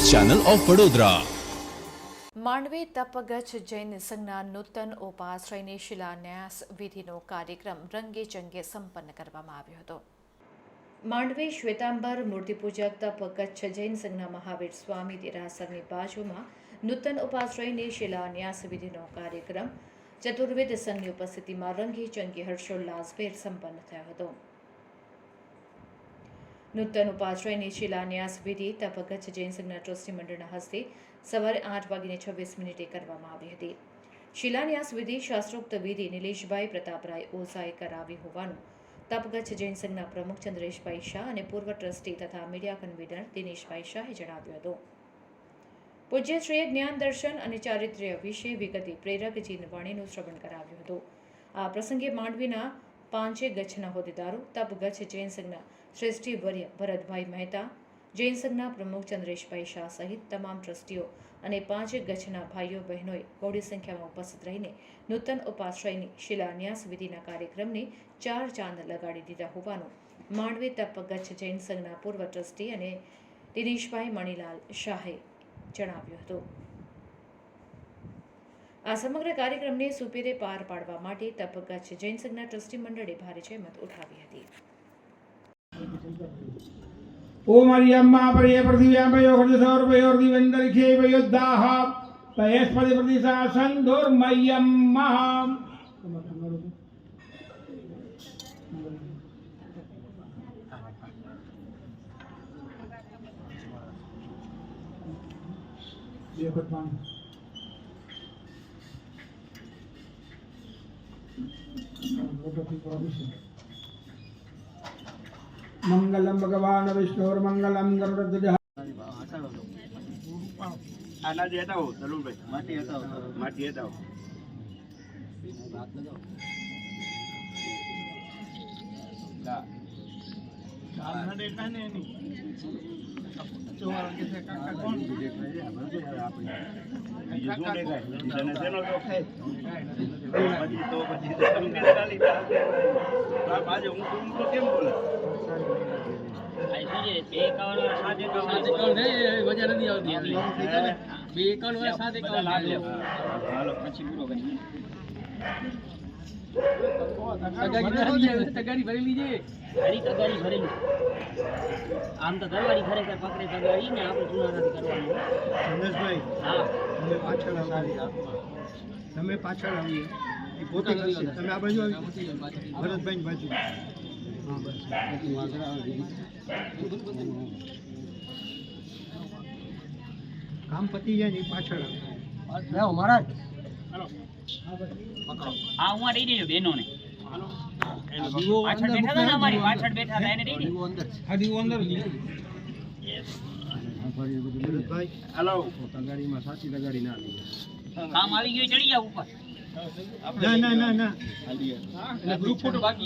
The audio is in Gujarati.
Channel of Vadodara. Mandvi તપગચ્છ Jain સંઘના નૂતન ઉપાશ્રયની શિલાન્યાસ વિધિનો કાર્યક્રમ રંગે ચંગે સંપન્ન કરવામાં આવ્યો હતો. માંડવી શ્વેતાંબર મૂર્તિપૂજક તપગચ્છ જૈન સંઘના મહાવીર સ્વામી દેરાસરની બાજુમાં નૂતન ઉપાશ્રયની શિલાન્યાસ વિધિનો કાર્યક્રમ ચતુર્વેદ સંઘની ઉપસ્થિતિમાં રંગે ચંગે હર્ષોલ્લાસભેર સંપન્ન થયો હતો. નૂતન ઉપાશ્રયની શિલાન્યાસ વિધિ તપગચ્છ જૈન સંઘના ટ્રસ્ટી મંડળના હસ્તે સવારે આઠ વાગીને છવ્વીસ મિનિટે કરવામાં આવી હતી. શિલાન્યાસ વિધિ શાસ્ત્રોક્ત વિધિ નિલેશભાઈ પ્રતાપરાય ઓઝાએ કરાવી હોવાનું તપગચ્છ જૈન સંઘના પ્રમુખ ચંદ્રેશભાઈ શાહ અને પૂર્વ ટ્રસ્ટી તથા મીડિયા કન્વીનર દિનેશભાઈ શાહે જણાવ્યું હતું. પૂજ્યશ્રીએ જ્ઞાન દર્શન અને ચારિત્ર્ય વિશે વિગતે પ્રેરક જીનવાણીનું શ્રવણ કરાવ્યું હતું. આ પ્રસંગે માંડવીના પાંચે ગચ્છના હોદ્દેદારો તપગચ્છ જૈન સંઘના શ્રેષ્ઠી વર્ય ભરતભાઈ મહેતા, જૈન સંઘના પ્રમુખ ચંદ્રેશભાઈ શાહ સહિત તમામ ટ્રસ્ટીઓ અને પાંચ ગચ્છના ભાઈઓ, બહેનોએ બહોળી સંખ્યામાં ઉપસ્થિત રહીને નૂતન ઉપાશ્રયની શિલાન્યાસ વિધિના કાર્યક્રમને ચાર ચાંદ લગાડી દીધા હોવાનું માંડવી તપ ગચ્છ જૈન સંઘના પૂર્વ ટ્રસ્ટી અને દિનેશભાઈ મણીલાલ શાહે જણાવ્યું હતું. આ સમગ્ર કાર્યક્રમને સુપેરે પાર પાડવા માટે તપ ગચ્છ જૈન સંઘના ટ્રસ્ટી મંડળે ભારે જહેમત ઉઠાવી હતી. ओम अर्यम्मा पर्य पृथिव्यामयोर्दिवन्तरिक्षेपयोद्धाः पयस्पति प्रतिशा सन्धुर्मय्यम्मः ये पटवान Thank you. વિષ્ણુર્મંગલમ ગરુડધ્વજ આના જે હતા હો, તરુણભાઈ. માટી હતા હો. લા. બીજું દેખાય કેમ આપણે શું કરે આપણે? બીજું શું દેખાય? બીજાને શેનો પછી? હાલો. ઘણી તગારી ભરેલી આમ તો ઘરવાળી ખરેખર પકડે તગારી ને આપણે નથી કરવાનું હા તમે પાછળ આવીએ તમે પાછળ ભરતભાઈ બાજુ હા, બસ કામ પતી જાય ને પાછળ લેવો મહારાજ. હા હું આ દઈ બેનો ને પાછળ બેઠા હતા અમારી? પાછળ બેઠા હતા એને દઈ દે. ભરતભાઈ હાલો. તગાડીમાં સાચી તગાડી ના કામ આવી ગયું ચડી જાવ ઉપર. ના ના ના ના. ગ્રુપ ફોટો બાકી